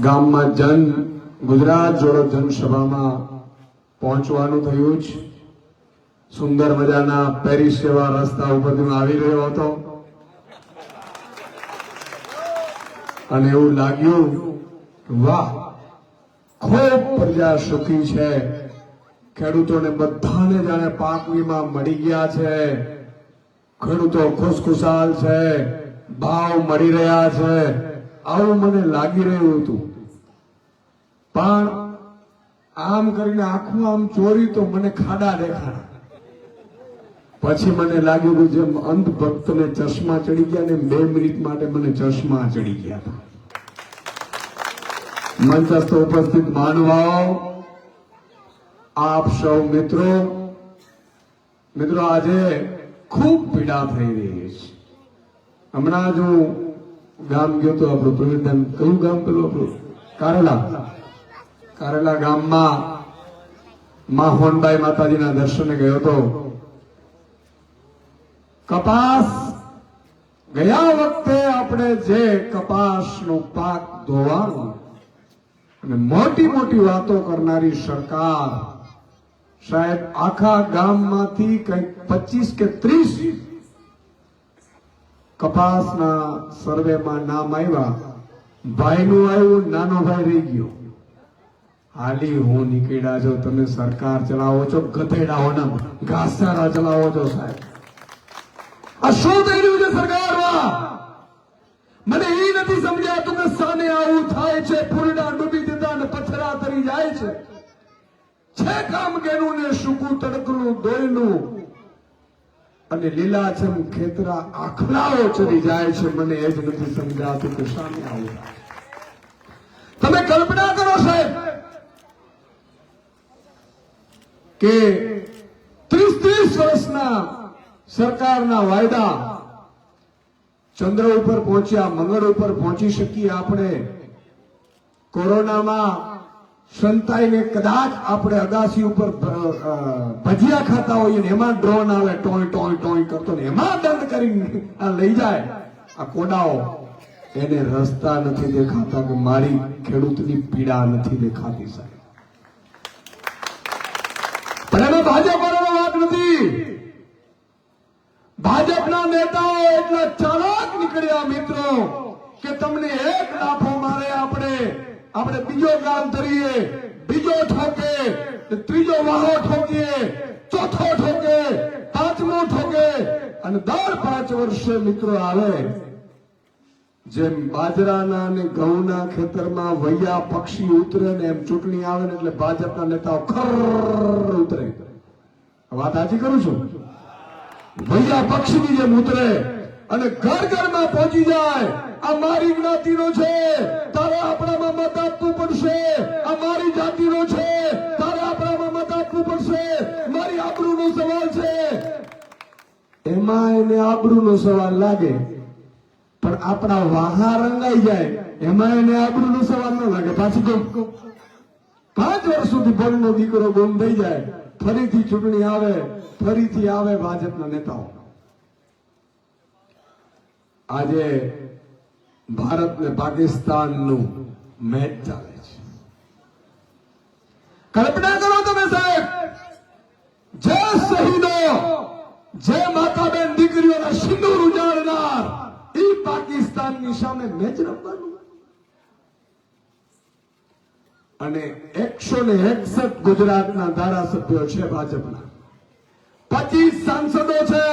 ગામમાં જન ગુજરાત જોડો જનસભામાં પહોંચવાનું થયું જ. સુંદર મજાના પેરિસ જેવા રસ્તા ઉપરથી આવી રહ્યો હતો. અને એવું લાગ્યું વાહ, ખૂબ પ્રજા સુખી છે. ખેડૂતોને બધાને જાણે પાક વીમા મળી ગયા છે. ખેડૂતો ખુશખુશાલ છે. ભાવ મળી રહ્યા છે. આવું મને લાગી રહ્યું હતું. પણ આમ કરીને આખું આમ ચોરી તો મને ખાડા દેખાણા. પછી મને લાગ્યું કે જેમ અંધ ભક્તને ચશ્મા ચડી ગયા ને બે મિનિટ માટે મને ચશ્મા ચડી ગયા હતા. મંચસ્થ ઉપસ્થિત માનવાઓ, આપ સૌ મિત્રો મિત્રો આજે ખૂબ પીડા થઈ રહી છે. હમણાં જ હું ગામ ગયો તો આપણું પ્રવીણબેન, કયું ગામ પેલું આપણું? કારેલા. કારેલા ગામમાં માં હોનબાઈ માતાજીના દર્શને ગયો હતો. કપાસ ગયા વખતે આપણે જે કપાસનો પાક ધોવાનો અને મોટી મોટી વાતો કરનારી સરકાર, સાહેબ, આખા ગામમાંથી કંઈક પચીસ કે ત્રીસ કપાસના સર્વેમાં નામ આવ્યા. ભાઈનું આવ્યું, નાનો ભાઈ રહી ગયો. હાલી હું નીકળ્યા છો તમે સરકાર ચલાવો છો, ગધેડા હોના ઘાસચારા ચલાવો છો સાહેબ. આ શું થઈ રહ્યું છે સરકારમાં? મને એ નથી સમજાતું કે સામે આવું થાય છે, ફૂલડા ડૂબી દીધા અને પથરા તરી જાય છે. છે કામ કેનું ને સુકું તડકનું દોયલું અને લીલાછમ ખેતરા આખલાઓ ચડી જાય છે, મને એ જ નથી સમજાતું કે સામે આવું. તમે કલ્પના કરો સાહેબ કે ત્રીસ ત્રીસ વર્ષના સરકારના વાયદા ચંદ્ર ઉપર પહોંચ્યા, મંગળ ઉપર પહોંચી શકીએ આપણે. કોરોનામાં સંતાઈને કદાચ આપણે અગાસી ઉપર ભજીયા ખાતા હોઈએ ને એમાં ડ્રોન આવે, ટોય ટોય ટોય કરતો ને એમાં દંડ કરીને આ લઈ જાય. આ કોડાઓ એને રસ્તા નથી દેખાતા કે મારી ખેડૂતની પીડા નથી દેખાતી સાહેબ. પણ એમાં ભાજપ વાત નથી. ભાજપના નેતાઓ એટલા ચાલાક નીકળ્યા મિત્રો કે તમને એક લાફો મારે આપણે આપણે બીજો ગામ ધરીએ, બીજો ઠોકે, ત્રીજો વાહો ઠોકીએ, ચોથો ઠોકે, પાંચમો ઠોકે અને દર પાંચ વર્ષે મિત્રો આવે. જેમ બાજરાના અને ઘઉંના ખેતરમાં વૈયા પક્ષી ઉતરે ને એમ ચૂંટણી આવે ને એટલે ભાજપના નેતાઓ ખર ઉતરે. વાત હાજી કરું છું? વૈયા પક્ષીની જેમ ઉતરે અને ઘર ઘરમાં પહોંચી જાય. આ મારી જ્ઞાતિનો છે. તારે આપણામાં મત આપવું પડશે. અમારી જાતિનો છે. તારે આપણામાં મત આપવું પડશે. મારી આબરૂનો સવાલ છે. એમાં એને આબરૂનો સવાલ લાગે, પણ આપણા વાહા રંગાઈ જાય, એમાં એને આબરૂનો સવાલ ન લાગે. પાછું તો પાંચ વર્ષ સુધી ભણનો દીકરો ગુમ થઈ જાય, ફરીથી ચૂંટણી આવે, ફરીથી આવે ભાજપના નેતાઓ. આજે ભારત ને પાકિસ્તાનનું મેચ ચાલે છે. કલ્પના કરો તમે સાહેબ, જે શહીદો, જે માતા બેન દીકરીઓના સિંદૂર ઉજાડનાર એ પાકિસ્તાનની સામે મેચ રમવાનું. અને એકસો ને એકસઠ ગુજરાતના ધારાસભ્યો છે ભાજપના. પચીસ સાંસદો છે,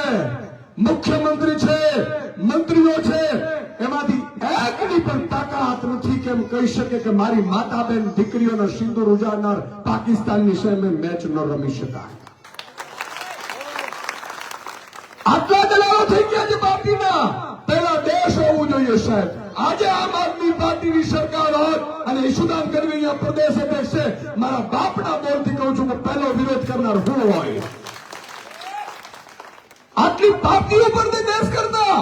મુખ્યમંત્રી છે, મંત્રીઓ છે એકની પણ તાકાત નથી કેમ કહી શકે કે મારી માતા બેન દીકરીઓનો સિંદૂર ઉજાડનાર પાકિસ્તાનની સામે મેચ ન રમી શકાય. આટલા દલાલો થઈ ગયા છે પાર્ટીના. પેલા દેશ હોવું જોઈએ સાહેબ. આજે આમ આદમી પાર્ટીની સરકાર હોત અને ઈશુદાન ગઢવી પ્રદેશ અધ્યક્ષ છે મારા બાપના બોલથી કહું છું કે પહેલો વિરોધ કરનાર હું હોય. આટલી પાર્ટીઓ પર દેશ કરતા.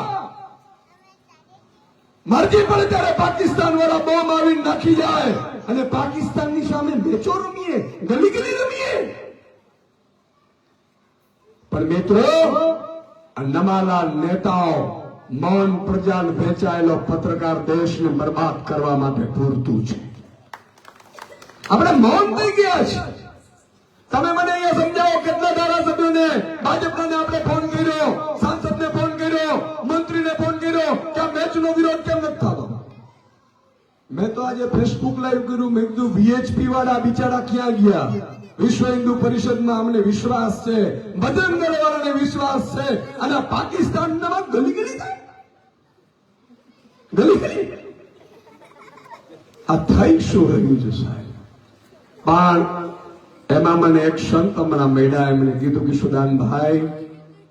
મરજી પડે ત્યારે પાકિસ્તાન વાળા બોમ્બ આવી નાખી જાય. અને પાકિસ્તાનની સામે મેચો રમીએ ગલી ગલી રમીએ. પણ મિત્રો નમાલા નેતાઓ મૌન પ્રજાને વેચાયેલો પત્રકાર દેશને બરબાદ કરવા માટે પૂરતું છે. આપણે મૌન થઈ ગયા છે. તમે મને અહીંયા સમજાવો કેટલા ધારાસભ્યોને? ભાજપને આપણે ફોન કર્યો, સાંસદને ફોન કર્યો, મંત્રીને ફોન કર્યો કે મેચનો વિરોધ કેમ નથી થતો? મેં તો આજે ફેસબુક લાઈવ કર્યું, મેં કીધું વીએચપી વાળા બિચારા ક્યાં ગયા? વિશ્વ હિન્દુ પરિષદમાં અમને વિશ્વાસ છે મદન દળ વિશ્વાસ છે, અને પાકિસ્તાન ગલી ગલી થાય. ગલી ગલી. આ થઈ શું રહ્યું છે સાહેબ? પણ એમાં મને એક સંત હમણાં મેળા એમણે કીધું કે, સુદાનભાઈ,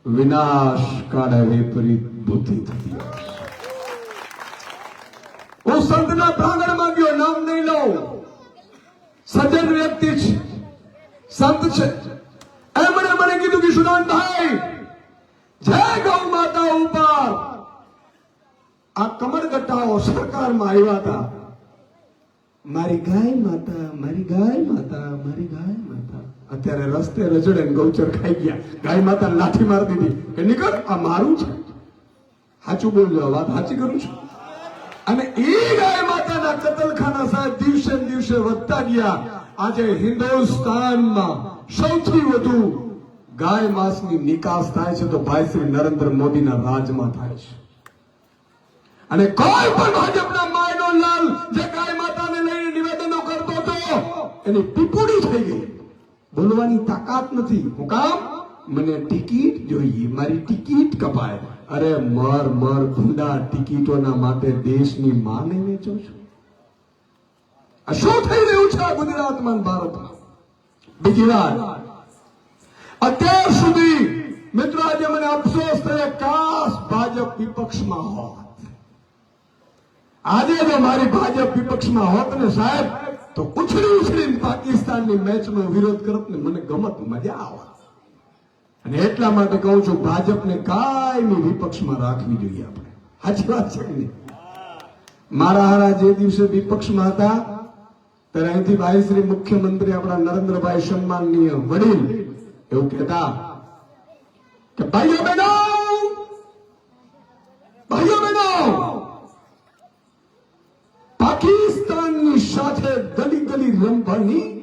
વિનાશ કાળે વિપરીત બુદ્ધિ થતી. હું સંતના પ્રાંગણમાં ગયો, નામ નહીં લઉં. સજ્જન વ્યક્તિ છે. સંત છે. એમણે મને કીધું કે સુદાનભાઈ જય ગૌ માતા ઉપર. આ કમરગટ્ટાઓ સરકારમાં આવ્યા હતા. મારી ગાય માતા, મારી ગાય માતા, મારી ગાય માતા. અત્યારે રસ્તે રજડે ગૌચર ખાઈ ગયા. ગાય માતા લાઠી મારી દીધી. કે, નીકળ, આ મારું છે. સાચું બોલજો વાત સાચી કરું છું? અને એ ગાય માતાના કતલખાના સાહેબ દિવસે દિવસે વધતા ગયા. આજે હિન્દુસ્તાનમાં સૌથી વધુ ગાય માંસની નિકાસ થાય છે તો ભાઈ શ્રી નરેન્દ્ર મોદીના રાજમાં થાય છે. અને કોઈ પણ ભાજપના માયનો જે ગાય માતાને લઈને નિવેદનો કરતો હતો, એની પીપુડી થઈ ગઈ. બોલવાની તાકાત નથી. હું કામ? મને ટિકિટ જોઈએ. મારી ટિકિટ કપાય. અરે મર મર ખુદા ટિકિટોના માટે દેશની માને વેચો છો. શું થઈ રહ્યું છે ગુજરાતમાં ભારતમાં? બીજી વાત, અત્યાર સુધી મિત્રો આજે મને અફસોસ થયો, કાશ ભાજપ વિપક્ષમાં હોત. આજે જો મારી ભાજપ વિપક્ષમાં હોત ને સાહેબ, તો ઉછળી ઉછળીને પાકિસ્તાનની મેચનો વિરોધ કરત ને મને ગમત મજા આવત. અને એટલા માટે કહું છું, ભાજપને કાયમી વિપક્ષમાં રાખવી જોઈએ આપણે. સાચી વાત છે કે મારા હારા જે દિવસે વિપક્ષમાં હતા, ત્યારે અહીંથી ભાઈ શ્રી મુખ્યમંત્રી આપણા નરેન્દ્રભાઈ સન્માનનીય વડીલ એવું કહેતા કે, ભાઈઓ બહેનો! ભાઈઓ બહેનો! પાકિસ્તાનની સાથે ગલી ગલી રમવાની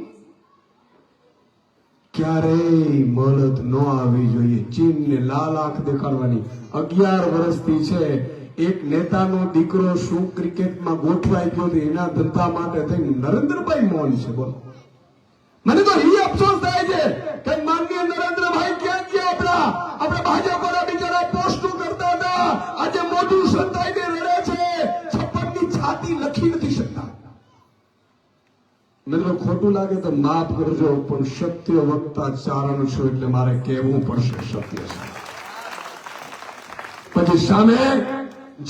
ક્યારેય મોહલત ન આવવી જોઈએ. ચીનને લાલ આંખ દેખાડવાની. અગિયાર વર્ષથી છે. એક નેતાનો દીકરો શું ક્રિકેટમાં ગોઠવાઈ ગયો તો એના ધંધા માટે થઈને નરેન્દ્રભાઈ મૌન છે. બોલો. મને તો એ અફસોસ થાય છે કે માનનીય નરેન્દ્રભાઈ ક્યાં ગયા આપણા? આપણે ભાજપના મિત્રો, ખોટું લાગે તો માફ કરજો, પણ સત્ય વક્તા ચારણ છું એટલે મારે કહેવું પડશે સત્ય પછી સામે,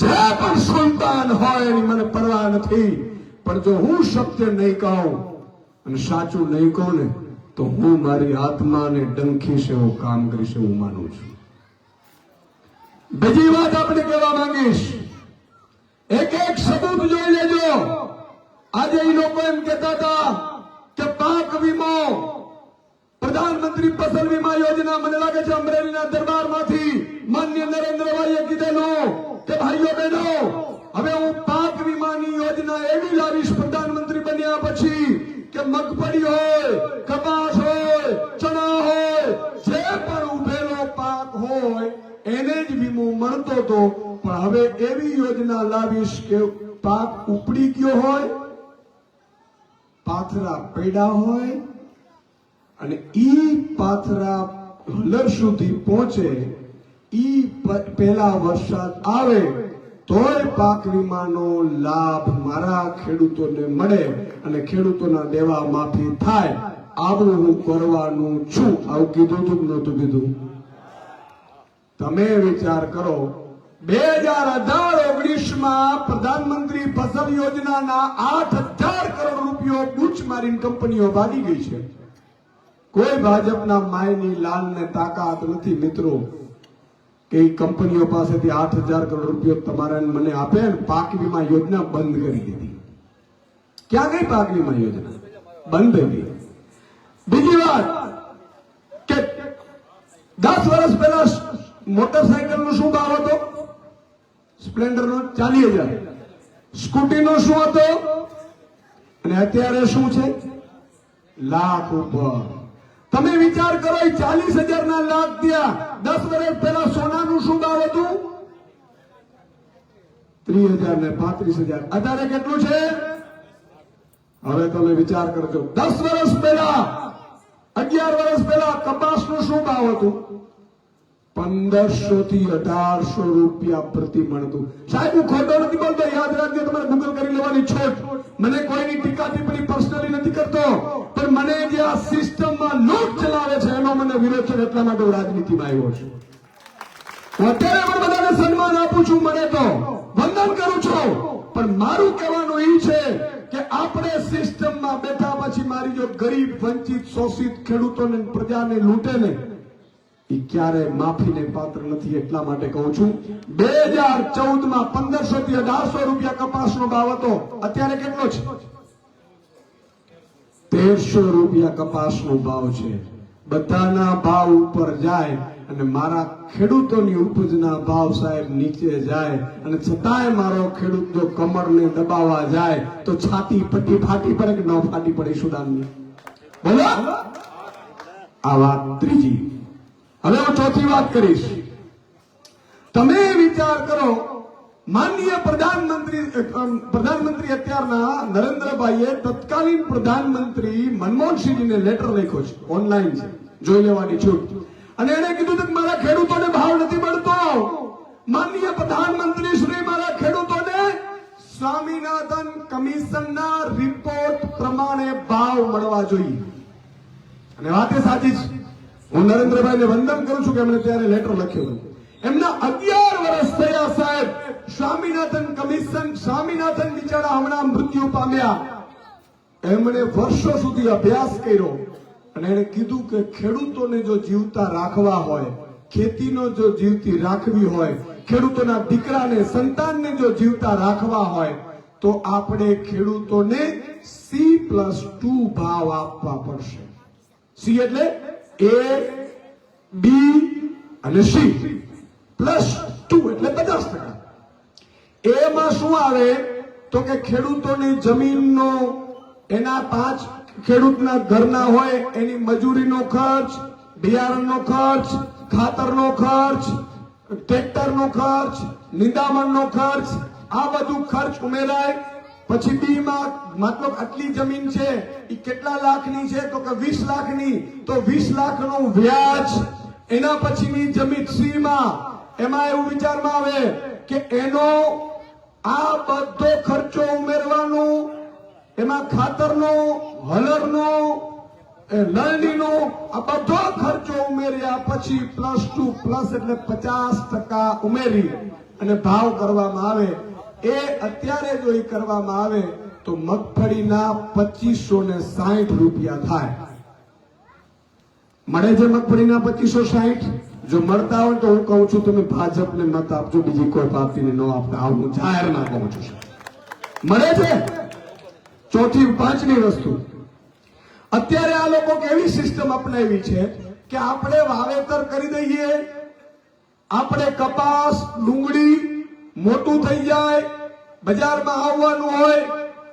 જે પણ સંતાન હોય એની મને પરવા નથી, પણ જો હું સત્ય નહીં કહું, અને સાચું નહીં કહું ને, તો હું મારી આત્માને ડંખીશ એવું કામ કરીશ એવું માનું છું. બીજી વાત આપણે કહેવા માંગીશ. એક એક સબૂત જોઈ લેજો. આજે એ લોકો એમ કહેતા હતા કે પાક વીમો, પ્રધાનમંત્રી ફસલ વીમા યોજના, મને લાગે છે અમરેલીના દરબારમાંથી માન્ય નરેન્દ્રભાઈએ કીધેલું કે ભાઈઓ બહેનો, હવે હું પાક વીમાની યોજના એવી લાવીશ પ્રધાનમંત્રી બન્યા પછી કે મગફળી હોય, કપાસ હોય, ચણા હોય, જે પણ ઉભેલો પાક હોય, એને જ વીમો મળતો હતો પણ હવે એવી યોજના લાવીશ કે પાક ઉપડી ગયો હોય પાથરા પડ્યા હોય અને ઈ પાથરા હલર સુધી પહોંચે, ઈ પ- પહેલા વરસાદ આવે, તોય પાક વીમાનો લાભ મારા ખેડૂતોને મળે અને ખેડૂતોના દેવા માફી થાય. આવું હું કરવાનું છું. આવું કીધું તું નહોતું કીધું? તમે વિચાર કરો, બે હજાર અઢાર ઓગણીસમાં પ્રધાનમંત્રી ફસલ યોજનાના આઠ હજાર કરોડ રૂપિયો બુચ મારીને કંપનીઓ ભાગી ગઈ છે. કોઈ ભાજપના માયની લાલને તાકાત નથી મિત્રો કે કંપનીઓ પાસેથી આઠ હજાર કરોડ રૂપિયો તમારા મને આપે પાક વીમા યોજના બંધ કરી દીધી. ક્યાં ગઈ પાક વીમા યોજના? બંધ થઈ બીજી વાત કે દસ વર્ષ પહેલા મોટરસાયકલનું શું ભાવ હતો? સ્પ્લેન્ડર નો ચાલીસ હજાર. સ્કૂટી નો શું હતો? અને અત્યારે શું છે? લાખ ઉપર. તમે વિચાર કરો ચાલીસ હજાર ના લાખ થયા. દસ વર્ષ પહેલા સોનાનું શું ભાવ હતું? ત્રીસ હજાર ને પાંત્રીસ હજાર. અત્યારે કેટલું છે? હવે તમે વિચાર કરજો. દસ વર્ષ પહેલા, અગિયાર વર્ષ પહેલા કપાસનું શું ભાવ હતું? પંદરસો થી અઢારસો રૂપિયા પ્રતિ મણતું સાહેબ, હું ખોટો નથી બોલતો. યાદ રાખજો, તમારે ગૂગલ કરી લેવાની છોટ મને કોઈની ટીકા ટિપ્પણી પર્સનલી નથી કરતો. પણ મને જે આ સિસ્ટમમાં લૂંટ ચલાવે છે, એનો મને વિરોધ એટલા માટે હું રાજનીતિમાં આવ્યો છું. અત્યારે પણ બધાને સન્માન આપું છું મને તો. વંદન કરું છું. પણ મારું કહેવાનું એ છે કે આપણે સિસ્ટમમાં બેઠા પછી મારી જો ગરીબ, વંચિત, શોષિત ખેડૂતોને પ્રજાને લૂંટે ને એ ક્યારે માફીને પાત્ર નથી એટલા માટે કહું છું. બે હજાર ચૌદમાં પંદરસો થી અઢારસો રૂપિયા કપાસનો ભાવ હતો. અત્યારે કેટલો છે? તેરસો રૂપિયા કપાસનો ભાવ છે. બધાના ભાવ ઉપર જાય અને મારા ખેડૂતોની ઉપજના ભાવ સાહેબ નીચે જાય અને છતાંય મારો ખેડૂત જો કમરને દબાવવા જાય તો છાતી પટ્ટી ફાટી પડે કે ન ફાટી પડે સુદાનની બોલો! આ વાત ત્રીજી. હવે હું ચોથી વાત કરીશ. તમે વિચાર કરો, માનનીય પ્રધાનમંત્રી પ્રધાનમંત્રી અત્યારના નરેન્દ્રભાઈએ તત્કાલીન પ્રધાનમંત્રી મનમોહનસિંહજીને લેટર લખ્યો છે. ઓનલાઈન છે. જોઈ લેવાની છૂટ અને એને કીધું કે મારા ખેડૂતોને ભાવ નથી મળતો. માનનીય પ્રધાનમંત્રી શ્રી મારા ખેડૂતોને સ્વામિનાથન કમિશનના રિપોર્ટ પ્રમાણે ભાવ મળવા જોઈએ. અને વાત એ સાચી છે. હું નરેન્દ્રભાઈને વંદન કરું છું કે એમણે ત્યારે લેટર લખ્યો એમના અગિયાર વર્ષ થયા સાહેબ. સ્વામિનાથન કમિશન, સ્વામિનાથન બિચારા હમણાં મૃત્યુ પામ્યા. એમણે વર્ષો સુધી અભ્યાસ કર્યો અને એણે કીધું કે ખેડૂતોને જો જીવતા રાખવા હોય, ખેતીનો જો જીવતી રાખવી હોય, ખેડૂતોના દીકરાને, સંતાનને જો જીવતા રાખવા હોય, તો આપણે ખેડૂતોને સી પ્લસ ટુ ભાવ આપવા પડશે. સી એટલે એ બી અને સી પ્લસ ટુ એટલે પચાસ ટકા. એમાં શું આવે? તો કે ખેડૂતોની જમીનનો, એના પાંચ ખેડૂતના ઘરના હોય, એની મજૂરીનો ખર્ચ, બિયારણનો ખર્ચ, ખાતરનો ખર્ચ, ટ્રેક્ટરનો ખર્ચ, નિંદામણનો ખર્ચ, આ બધું ખર્ચ ઉમેરાય પછી બી માં મતલબ આટલી જમીન છે એ કેટલા લાખની છે? તો કે વીસ લાખની. તો વીસ લાખનું વ્યાજ એના પછીની જમીન સી માં એમાં એવું વિચારમાં આવે કે એનો આ બધો ખર્ચો ઉમેરવાનો, એમાં ખાતરનો, હલરનો લણણીનો, આ બધો ખર્ચો ઉમેર્યા પછી પ્લસ ટુ પ્લસ એટલે પચાસ ટકા ઉમેરી અને ભાવ કરવામાં આવે. એ અત્યારે જો એ કરવામાં આવે, તો મગફળીના પચીસો ને સાઠ રૂપિયા થાય. મળે છે મગફળીના પચીસો સાઠ? જો મળતા હોય તો હું કહું છું, તમે ભાજપને મત આપજો, બીજી કોઈ પાર્ટીને ન આપતા. આવું હું જાહેરમાં કહું છું મળે છે? ચોથી પાંચમી વસ્તુ. અત્યારે આ લોકો એવી સિસ્ટમ અપનાવી છે કે આપણે વાવેતર કરી દઈએ, આપણે કપાસ, ડુંગળી મોટું થઈ જાય, બજારમાં આવવાનું હોય,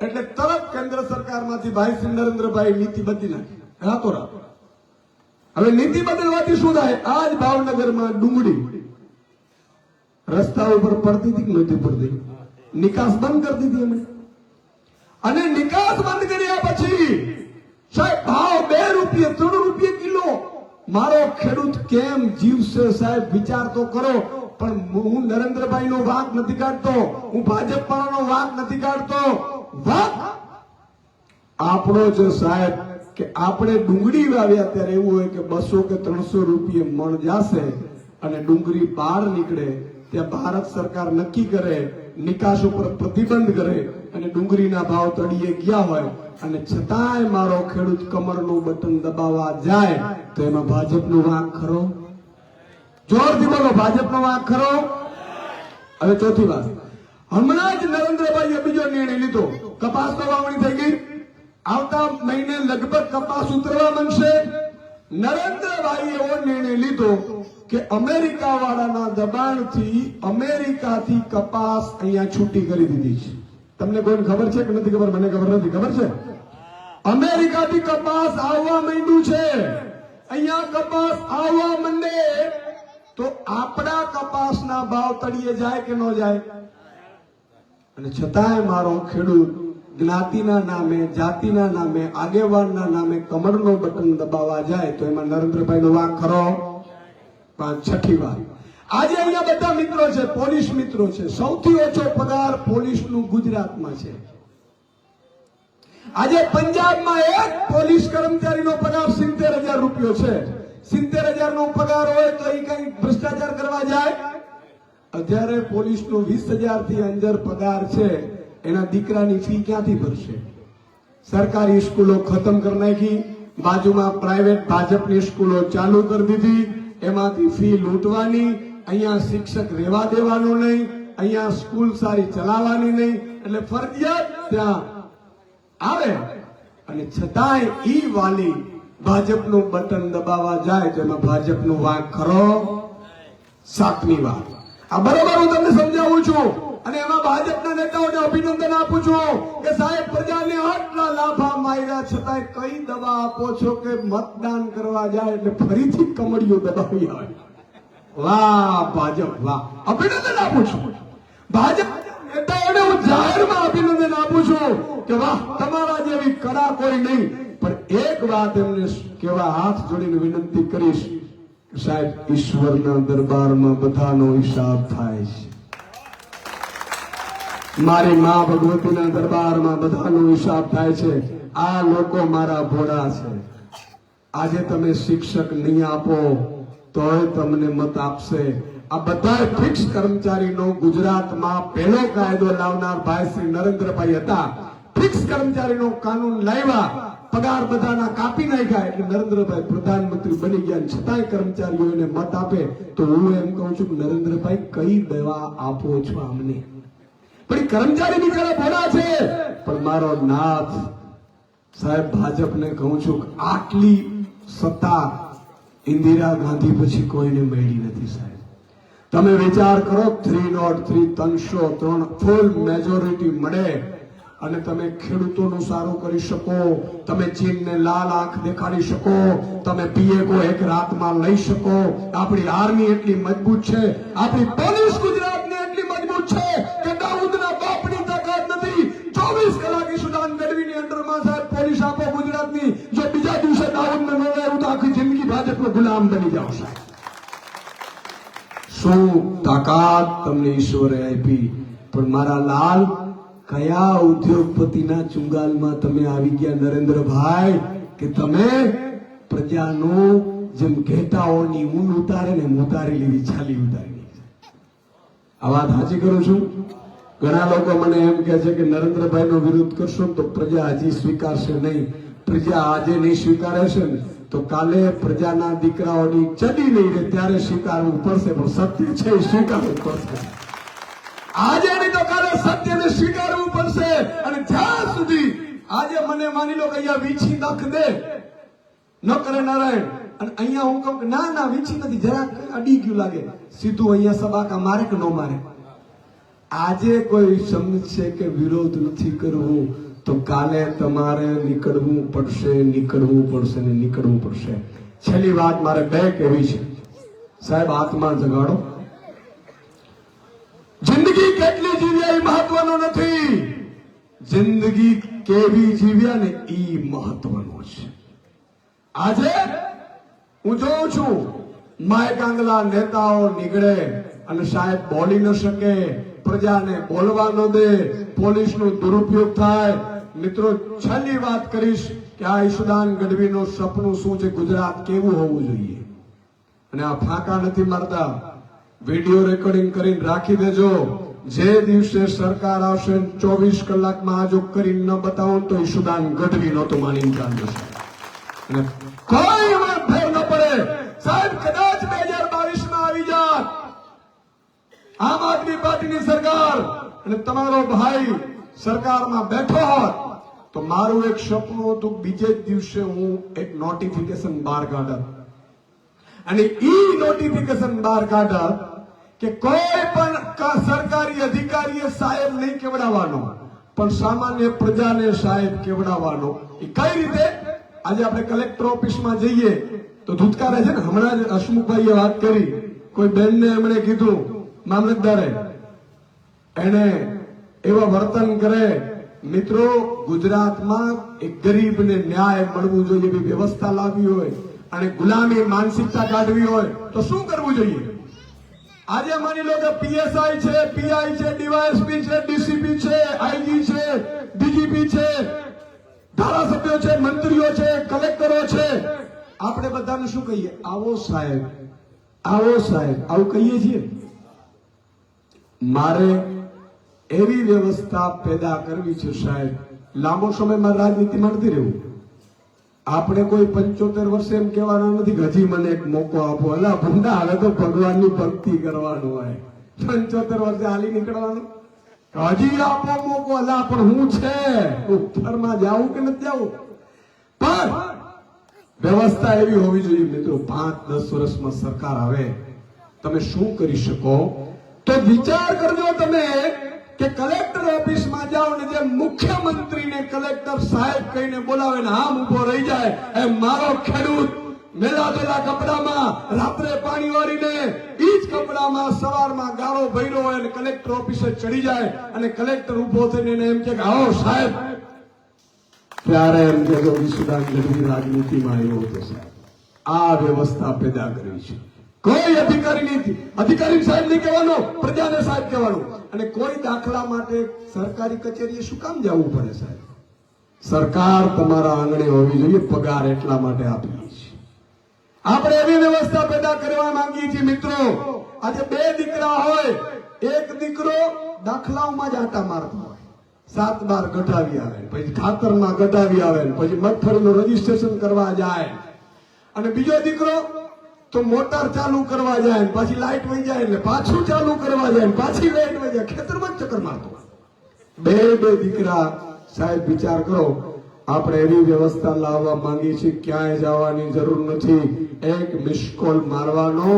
એટલે તરત કેન્દ્ર સરકારમાંથી ભાઈ શ્રી નરેન્દ્રભાઈ નીતિ બદલી નાખી. રાતોરાત હવે નીતિ બદલવાથી શું થાય? આજ ભાવનગરમાં ડુંગળી. રસ્તા ઉપર પડતી હતી નહોતી પડતી? નિકાસ બંધ કરી દીધી અમે અને નિકાસ બંધ કર્યા પછી, સાહેબ, ભાવ બે રૂપિયે, ત્રણ રૂપિયા કિલો. મારો ખેડૂત કેમ જીવશે સાહેબ? વિચાર તો કરો. પણ હું નરેન્દ્રભાઈ નો વાંક નથી કાઢતો. હું ભાજપ વાળાનો વાંક નથી કાઢતો. આપણો છે સાહેબ કે આપણે ડુંગળી વાવ્યા ત્યારે એવું હોય કે બસો કે ત્રણસો રૂપિયે મણ જાશે અને ડુંગળી બહાર નીકળે, ત્યાં ભારત સરકાર નક્કી કરે, નિકાસ ઉપર પ્રતિબંધ કરે અને ડુંગળીના ભાવ તળીએ ગયા હોય અને છતાંય મારો ખેડૂત કમરનું બટન દબાવવા જાય, તો એમાં ભાજપનો વાંક ખરો? જોરથી બોલો ભાજપનો વાંક ખરો હવે ચોથી વાત. હમણાં જ નરેન્દ્રભાઈએ બીજો નિર્ણય લીધો. કપાસનો વાવણી થઈ ગઈ. આવતા મહિને લગભગ કપાસ ઉતરવા માંડશે. નરેન્દ્રભાઈ એવો નિર્ણય લીધો કે અમેરિકા વાળાના દબાણથી અમેરિકાથી કપાસ અહીંયા છૂટી કરી દીધી છે. તમને કોઈને ખબર છે કે નથી ખબર? મને ખબર નથી. ખબર છે? અમેરિકાથી કપાસ આવવા માંડ્યું છે. અહીંયા કપાસ આવવા માંડે. તો આપણા કપાસના ભાવ તળિયે જાય કે ન જાય? અને છતાંય મારો ખેડૂત જ્ઞાતિના નામે, જાતિના નામે, આગેવાનના નામે કમરનો બટન દબાવવા જાય તો એમાં નરેન્દ્રભાઈનો વાંક ખરો? પાંચ, છઠ્ઠી વાર. આજે અહીંયા બધા મિત્રો છે, પોલીસ મિત્રો છે. સૌથી ઓછો પગાર પોલીસનું ગુજરાતમાં છે. આજે પંજાબમાં એક પોલીસ કર્મચારીનો પગાર સિત્તેર હજાર રૂપિયો છે. સિત્તેર હજાર નો પગાર હોય તો એ કઈ ભ્રષ્ટાચાર કરવા જાય? અત્યારે પોલીસનો વીસ હજારથી અંદર પગાર છે, એના દીકરાની ફી ક્યાંથી ભરશે? સરકારી સ્કૂલો ખતમ કરી નાખી, બાજુમાં પ્રાઇવેટ ભાજપની સ્કૂલો ચાલુ કરી દીધી, એમાંથી ફી લૂંટવાની, અહીંયા શિક્ષક રહેવા દેવાનું નહીં, અહીંયા સ્કૂલ સારી ચલાવવાની નહીં, એટલે ફરજિયાત ત્યાં આવે. અને છતાંય ઈ વાલી ભાજપનું બટન દબાવવા જાય તો એમાં ભાજપનું વાંક ખરો? સાતમી વાત આ બરોબર હું તમને સમજાવું છું અને એમાં ભાજપના નેતાઓને અભિનંદન આપું છું કે સાહેબ પ્રજાને આટલા લાભા માર્યા છતાંય કઈ દવા આપો છો કે મતદાન કરવા જાય એટલે ફરીથી કમળીઓ દબાવી આવે? વાહ, ભાજપ, વાહ. અભિનંદન આપું છું. ભાજપ નેતાઓને હું જાહેરમાં અભિનંદન આપું છું કે વાહ, તમારા જેવી કળા કોઈ નહીં. એક વાત એમને કેવા હાથ જોડીને વિનંતી કરીશ સાહેબ, ઈશ્વરના દરબારમાં બધાનો હિસાબ થાય છે. મારી મા ભગવતીના દરબારમાં બધાનો હિસાબ થાય છે. આ લોકો મારા ભોળા છે. આજે તમે શિક્ષક નહીં આપો, તોય તમને મત આપશે. આ બધા ફિક્સ કર્મચારીનો ગુજરાતમાં પહેલો કાયદો લાવનાર ભાઈ શ્રી નરેન્દ્રભાઈ હતા. ફિક્સ કર્મચારીનો કાનૂન લાવ્યા. પગાર બધાના કાપી નાખ્યા એટલે નરેન્દ્રભાઈ પ્રધાનમંત્રી બની ગયા છતાંય કર્મચારીઓને મત આપે, તો હું એમ કહું છું કે નરેન્દ્રભાઈ, કઈ દવા આપો છો અમને? પણ કર્મચારી બિચારા ભણા છે. પણ મારો નાથ સાહેબ, ભાજપને કહું છું કે આટલી સત્તા ઇન્દિરા ગાંધી પછી કોઈને મળી નથી સાહેબ. તમે વિચાર કરો થ્રી નોટ થ્રી ત્રણસો ત્રણ ફૂલ મેજોરિટી મળે. અને તમે ખેડૂતોનું સારું કરી શકો, તમે ચીનને લાલ આંખ દેખાડી શકો, તમે પીએકો એક રાતમાં લઈ શકો. આપણી આર્મી એટલી મજબૂત છે, આપણી પોલીસ ગુજરાતની એટલી મજબૂત છે કે દાઉદના બાપની તાકાત નથી. ચોવીસ કલાક ઈશુદાન ગઢવીની અંડરમાં સાહેબ પોલીસ આપો ગુજરાતની, જો બીજા દિવસે દાઉદને ન તો આખી જિંદગી ભાજપનો ગુલામ બની જાવ સાહેબ. શું તાકાત તમને ઈશ્વરે આપી? પણ મારા લાલ કયા ઉદ્યોગપતિના ચુંગાલમાં તમે આવી ગયા, નરેન્દ્રભાઈ? કે તમે પ્રજાનું જેમ ઘેટાઓની ઊન ઉતારે ને ઉતારી લીધી, છાલી ઉતારી આ વાત સાચી કરું છું? ઘણા લોકો મને એમ કહે છે કે નરેન્દ્રભાઈનો વિરોધ કરશો તો પ્રજા હજી સ્વીકારશે નહીં. પ્રજા આજે નહીં સ્વીકારે છે ને તો કાલે પ્રજાના દીકરાઓની ચડી નહીં રહે, ત્યારે સ્વીકારવું પડશે, પણ સત્ય છે સ્વીકારવું પડશે. આજે નહીં તો કાલે સત્યને સ્વીકારવું પડશે અને જ્યાં સુધી આજે મને માની લો કે અહીંયા વીછી નખ દે, ન કરે નારાયણ, અને અહીંયા હું કહું કે ના ના, વીછી નથી, જરાક અડી ગયું લાગે. સીધું અહીંયા સબાકા મારે કે ન મારે? આજે કોઈ સમજશે કે વિરોધ નથી કરવું, તો કાલે તમારે નીકળવું પડશે નીકળવું પડશે ને નીકળવું પડશે. છેલ્લી વાત મારે બે કહેવી છે. સાહેબ આત્મા જગાડો. જિંદગી કેટલી જીવ્યા એ મહત્વનું નથી. જિંદગી કેવી જીવ્યા ને એ મહત્વનું છે. આજે હું જોઉં છું, માય કાંગલા નેતાઓ નીકળે અને સાહેબ બોલી ન શકે, પ્રજાને બોલવા ન દે, પોલીસનો દુરુપયોગ થાય. મિત્રો, છેલ્લી વાત કરીશ કે આ ઈશુદાન ગઢવીનું સપનું શું છે? ગુજરાત કેવું હોવું જોઈએ? અને આ ફાંકા નથી મારતા. વીડિયો રેકોર્ડિંગ કરીને રાખી દેજો. જે દિવસે સરકાર આવશે ચોવીસ કલાકમાં આજો કરીને ન બતાવો તો ઈશુદાન ગઢવી નહોતું માની ઇન્કાર જશે કોઈ વાત ફેર ન પડે. સાહેબ, કદાચ બે હજાર બાવીસમાં આવી જાત. આમ આદમી પાર્ટીની સરકાર અને તમારો ભાઈ સરકારમાં બેઠો હોત તો મારું એક સપનું હતું બીજે જ દિવસે હું એક નોટિફિકેશન બહાર કાઢત. અને ઈ નોટિફિકેશન બહાર કાઢત કે કોઈ પણ સરકારી અધિકારીએ સાહેબ નહીં કેવડાવવાનો. પણ સામાન્ય પ્રજાને સાહેબ કેવડાવવાનો. એ કઈ રીતે? આજે આપણે કલેક્ટર ઓફિસમાં જઈએ તો ધુતકારે છે ને હમણાં જ હસમુખભાઈએ વાત કરી. કોઈ બેનને એમણે કીધું, મામલતદારે એને એવા વર્તન કરે. મિત્રો, ગુજરાતમાં એક ગરીબને ન્યાય મળવું જોઈએ, એવી વ્યવસ્થા લાવવી હોય અને ગુલામી માનસિકતા કાઢવી હોય તો શું કરવું જોઈએ? આજે માની લો કે પીએસઆઈ છે પીઆઈ છે ડીવાયએસપી છે ડીસીપી છે આઈજી છે ડીજીપી છે, ધારાસભ્યો છે, મંત્રીઓ છે, કલેક્ટરો છે. આપણે બધાને શું કહીએ? આવો સાહેબ આવો સાહેબ, આવું કહીએ છીએ. મારે એવી વ્યવસ્થા પેદા કરવી છે સાહેબ. લાંબો સમયમાં રાજનીતિ મળતી રહેવું. આપણે કોઈ પંચોતેર વર્ષે એમ કહેવાના નથી હજી મને એક મોકો આપો. અલા, ભૂંડા હવે તો ભગવાનની ભક્તિ કરવાનું હોય. પંચોતેર વર્ષે હાલી નીકળવાનું? હજી આપો મોકો. અલા, પણ હું છે? ઉપરમાં જાવું કે નથી જાવું પણ વ્યવસ્થા એવી હોવી જોઈએ મિત્રો, પાંચ, દસ વર્ષમાં સરકાર આવે. તમે શું કરી શકો? તો વિચાર કરજો તમે. કે કલેક્ટર ઓફિસમાં જાઓ ને જે મુખ્યમંત્રીને કલેક્ટર સાહેબ કહીને બોલાવે ને આમ ઊભો રહી જાય, એ મારો ખેડૂત. મેલા પેલા કપડામાં રાત્રે પાણી વાળીને ઈ જ કપડામાં સવારમાં ગાળો ભર્યો હોય અને કલેક્ટર ઓફિસે ચડી જાય અને કલેક્ટર ઊભો થઈને એમ કે, આવો સાહેબ. ત્યારે એમ કે રાજનીતિમાં આવ્યો હતો સાહેબ. આ વ્યવસ્થા પેદા કરી છે. કોઈ અધિકારી નથી અધિકારી સાહેબ નહીં કહેવાનો, પ્રજાને સાહેબ કહેવાનું. અને કોઈ દાખલા માટે સરકારી કચેરીએ શું કામ જવું પડે સાહેબ? સરકાર તમારા આંગણે હોવી જોઈએ, પગાર એટલા માટે આપેલી છે. આપણે એવી વ્યવસ્થા પેદા કરવા માંગીએ છીએ, મિત્રો. આજે બે દીકરા હોય, એક દીકરો દાખલાઓમાં જ આટા મારતો હોય. સાત બાર ઘટાવી આવે, પછી ખાતરમાં ઘટાવી આવે, પછી મગફળીનું રજીસ્ટ્રેશન કરવા જાય. અને બીજો દીકરો તો મોટર ચાલુ કરવા જાય પાછી લાઈટ વહી જાય એટલે પાછું ચાલુ કરવા જાય પાછી લાઇટ વહી જાય. ખેતરમાં ચક્કર મારતો બે બે દીકરા, સાહેબ વિચાર કરો, આપણે એવી વ્યવસ્થા લાવવા માંગીએ છીએ, ક્યાંય જવાની જરૂર નથી. એક મિસ કોલ મારવાનો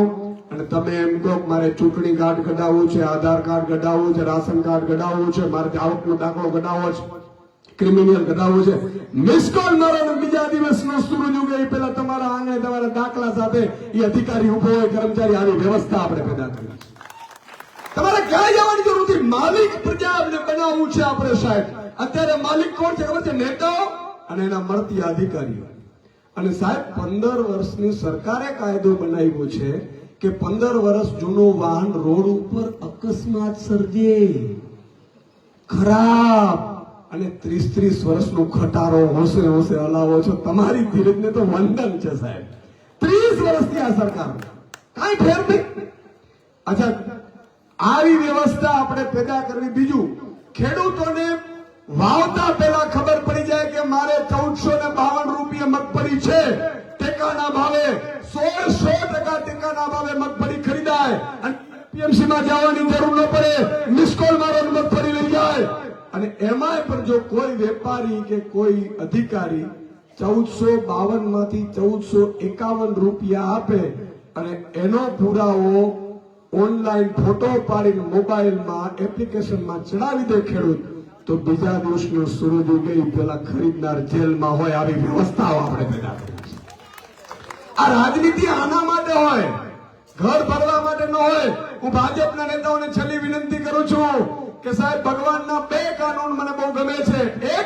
અને તમે એમ કહો મારે ચૂંટણી કાર્ડ કઢાવવું છે, આધાર કાર્ડ કઢાવવું છે, રાશન કાર્ડ કઢાવવું છે, મારે આવકનો દાખલો કઢાવવો છે. ક્રિમિનલ કઢાવવું છે. મિસ કોલ બીજા દિવસનો સૂરજ ઉગે એ તમારા આંગણે તમારા દાખલા સાથે એ અધિકારી ઊભો હોય, કર્મચારી, આવી વ્યવસ્થા આપણે પેદા કરી તમારે ક્યાં જવાની જરૂર નથી. માલિક પ્રજાને બનાવવું છે આપણે સાહેબ. અત્યારે માલિક કોણ છે ખબર છે? નેતાઓ અને એના મળતી અધિકારીઓ. અને સાહેબ, પંદર વર્ષની સરકારે કાયદો બનાવ્યો છે કે પંદર વર્ષ જૂનું વાહન રોડ ઉપર અકસ્માત સર્જે. ખરાબ. અને ત્રીસ ત્રીસ વર્ષનો ખટારો હોશે હોશે હલાવો છો. તમારી ધીરજને તો વંદન છે સાહેબ. ત્રીસ વર્ષથી આ સરકાર. કાંઈ ફેર નહીં. અચ્છા, આવી વ્યવસ્થા આપણે પેદા કરવી. બીજું, ખેડૂતોને વાવતા પહેલા ખબર પડી જાય કે મારે ચૌદસો ને બાવન રૂપિયા મગફળી છે. ટેકાના ભાવે સોળસો ટકા ટેકાના ભાવે મગફળી ખરીદાય. અને પીએમસી માં જવાની જરૂર ન પડે. મિસકોલ મારો મગફળી લઈ જાય. અને એમાંય પણ જો કોઈ વેપારી કે કોઈ અધિકારી ચૌદસો બાવનમાંથી ચૌદસો એકાવન રૂપિયા આપે અને એનો પુરાવો ઓનલાઈન ફોટો પાડીને મોબાઈલમાં, એપ્લિકેશનમાં ચડાવી દે ખેડૂત, તો બીજા દિવસનો સૂરજ ઉગે પેલા ખરીદનાર જેલમાં હોય, આવી વ્યવસ્થાઓ આપણે પેદા આ રાજનીતિ આના માટે હોય, ઘર ભરવા માટે ન હોય. હું ભાજપના નેતાઓને છેલ્લી વિનંતી કરું છું કે સાહેબ, ભગવાનના બે કાનૂન મને બહુ ગમે છે. એક,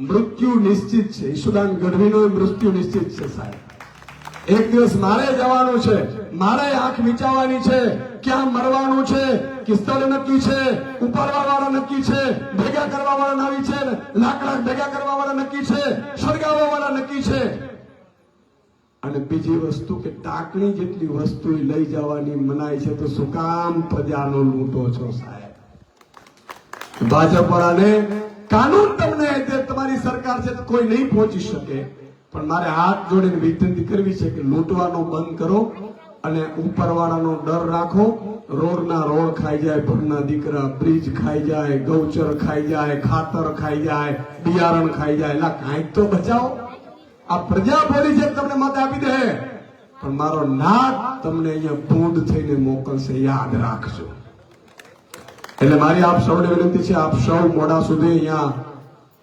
મૃત્યુ નિશ્ચિત છે. ઈશુદાન ગઢવીનો મૃત્યુ નિશ્ચિત છે, સાહેબ. એક દિવસ મારે જવાનું છે. મારે આંખ વિચારવાની છે. ક્યાં મરવાનું છે? કે નક્કી છે. ઉપાડવા નક્કી છે. ભેગા કરવા વાળા નવી છે. લાકડા ભેગા કરવા વાળા નક્કી છે. સળગાવવા વાળા નક્કી છે. અને બીજી વસ્તુ કે ટાંકણી જેટલી વસ્તુ લઈ જવાની મનાય છે, તો શું કામ પ્રજાનો લૂંટો છો, સાહેબ? ભાજપ વાળાને કાનૂન તમને તમારી સરકાર છે કોઈ નહીં પહોંચી શકે. પણ મારે હાથ જોડીને વિનંતી કરવી છે કે લૂંટવાનો બંધ કરો અને ઉપરવાળાનો ડર રાખો. રોડના રોડ ખાઈ જાય, ભરના દીકરા, બ્રિજ ખાઈ જાય, ગૌચર ખાઈ જાય, ખાતર ખાઈ જાય, બિયારણ ખાઈ જાય. એટલે કાંઈક તો બચાવો. આ પ્રજા બોલી છે તમને મત આપી દે. પણ મારો નાક તમને અહીંયા ભૂંડ થઈને મોકલશે, યાદ રાખજો. એટલે મારી આપ સૌને વિનંતી છે, આપ સૌ મોડા સુધી અહીંયા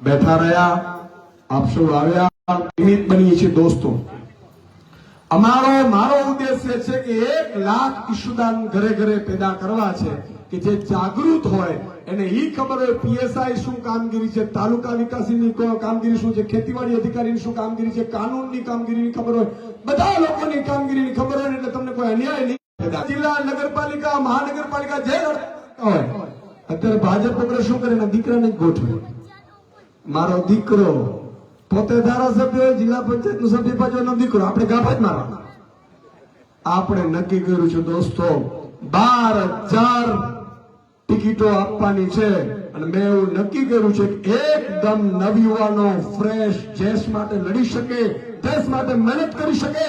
બેઠા રહ્યા, આપ સૌ આવ્યા. નિમિત્ત બનીએ છીએ દોસ્તો. અમારો, મારો ઉદ્દેશ્ય છે કે એક લાખ ઈશુદાન ઘરે ઘરે પેદા કરવા છે કે જે જાગૃત હોય. એને ઈ ખબર હોય, પીએસઆઈ શું કામગીરી છે, તાલુકા વિકાસની કામગીરી શું છે, ખેતીવાડી અધિકારીની શું કામગીરી છે, કાનૂનની કામગીરીની ખબર હોય. બધા લોકોની કામગીરીની ખબર હોય એટલે તમને કોઈ અન્યાય નહીં જિલ્લા નગરપાલિકા, મહાનગરપાલિકા જે અત્યારે ભાજપ પકડે શું કરે દીકરાને જ ગોઠવે? મારો દીકરો પોતે ધારાસભ્ય જિલ્લા પંચાયત નો સભ્ય પાછો દીકરો, આપણે ગાભા જ મારવાના. આપણે નક્કી કર્યું છે દોસ્તો, બાર હજાર ટિકિટો આપવાની છે અને મેં એવું નક્કી કર્યું છે કે એકદમ નવયુવાનો ફ્રેશ જેસ માટે લડી શકે દેશ માટે મહેનત કરી શકે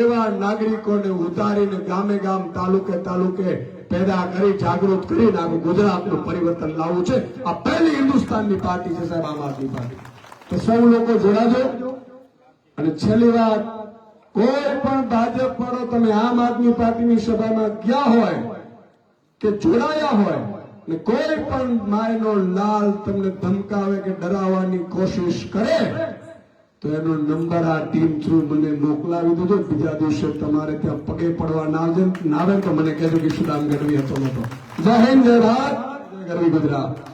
એવા નાગરિકોને ઉતારીને ગામે ગામ, તાલુકે તાલુકે પેદા કરી, જાગૃત કરીને આખું ગુજરાતનું પરિવર્તન લાવવું છે. આ પહેલી હિન્દુસ્તાનની પાર્ટી છે સાહેબ, આમ આદમી પાર્ટી. તો સૌ લોકો જોડાજો અને છેલ્લી વાત, કોઈ પણ ભાજપ વાળો તમે આમ આદમી પાર્ટીની સભામાં ગયા હોય કે જોડાયા હોય ને કોઈ પણ માયનો લાલ તમને ધમકાવે કે ડરાવવાની કોશિશ કરે તો એનો નંબર આ ટીમ થ્રુ મને મોકલાવી દીધો બીજા દિવસે તમારે ત્યાં પગે પડવા ના આવે ના આવે તો મને કહેજો કે સુદામ ગઢવી હતો નતો જય હિન્દ, જય ભારત. ગરવી ગુજરાત.